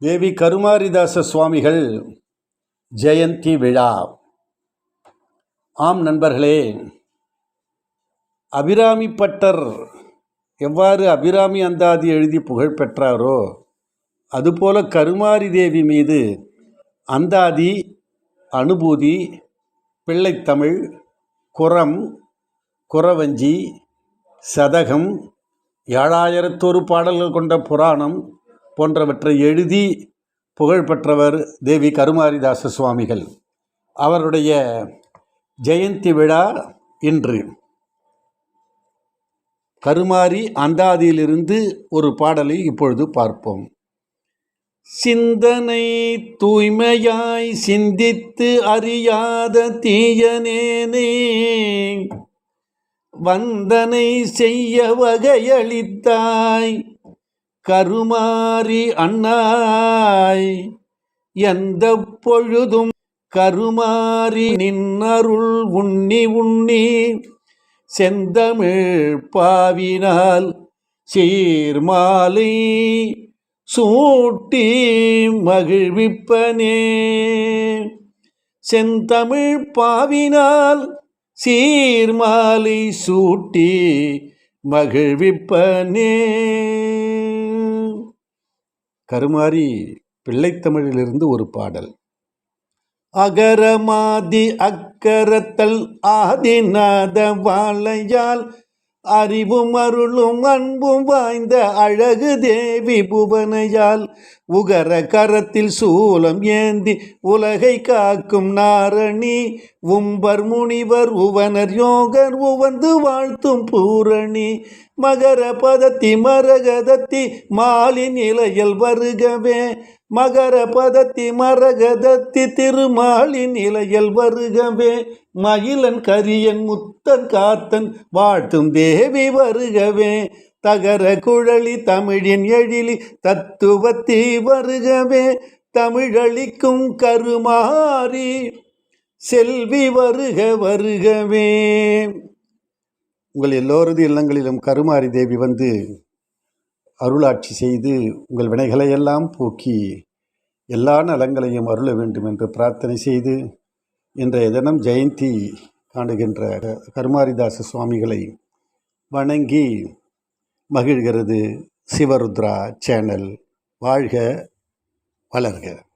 தேவி கருமாரிதாச சுவாமிகள் ஜெயந்தி விழா. ஆம் நண்பர்களே அபிராமி பட்டர் எவ்வாறு அபிராமி அந்தாதி எழுதி புகழ் பெற்றாரோ அதுபோல கருமாரி தேவி மீது அந்தாதி அனுபூதி பிள்ளைத்தமிழ் குரம் குறவஞ்சி சதகம் ஏழாயிரத்தொரு பாடல்கள் கொண்ட புராணம் போன்றவற்றை எழுதி புகழ்பெற்றவர் தேவி கருமாரிதாச சுவாமிகள். அவருடைய ஜெயந்தி விழா இன்று. கருமாரி அந்தாதியிலிருந்து ஒரு பாடலை இப்பொழுது பார்ப்போம். சிந்தனை தூய்மையாய் சிந்தித்து அறியாத தீயனேனே வந்தனை செய்ய வகையளித்தாய் கருமாறி அண்ணாய் எந்த பொழுதும் கருமாறி நின்னருள் உண்ணி உண்ணி செந்தமிழ் பாவினால் சீர்மாலை சூட்டி மகிழ்விப்பனே. செந்தமிழ் பாவினால் சீர்மாலை சூட்டி மகிழ்விப்பனே. கருமாரி பிள்ளைத்தமிழிலிருந்து ஒரு பாடல். அகரமாதி அக்கரத்தல் ஆதிநாத வாழையால் அறிவும் அருளும் அன்பும் வாய்ந்த அழகு தேவி புவனையால் உகர கரத்தில் சூலம் ஏந்தி உலகை காக்கும் நாரணி உம்பர் முனிவர் உவனர் யோகர் உவந்து வாழ்த்தும் பூரணி. மகர பதத்தி மரகதத்தி மாலின் இலையல் வருகவே மகர பதத்தி மரகதத்தி திருமாலின் இலையல் வருகவே மயிலன் கரியன் முத்தன் காத்தன் வாழ்த்தும் தேவி வருகவே. தகர குழலி தமிழின் எழிலி தத்துவத்தி வருகவே தமிழளிக்கும் கருமாறி செல்வி வருக வருகவே. உங்கள் எல்லோரது இல்லங்களிலும் கருமாரி தேவி வந்து அருளாட்சி செய்து உங்கள் வினைகளை எல்லாம் போக்கி எல்லா நலங்களையும் அருள வேண்டும் என்று பிரார்த்தனை செய்து இன்றைய தினம் ஜெயந்தி காணுகின்ற கருமாரிதாச சுவாமிகளை வணங்கி மகிழ்கிறது சிவருத்ரா சேனல். வாழ்க வளர்க.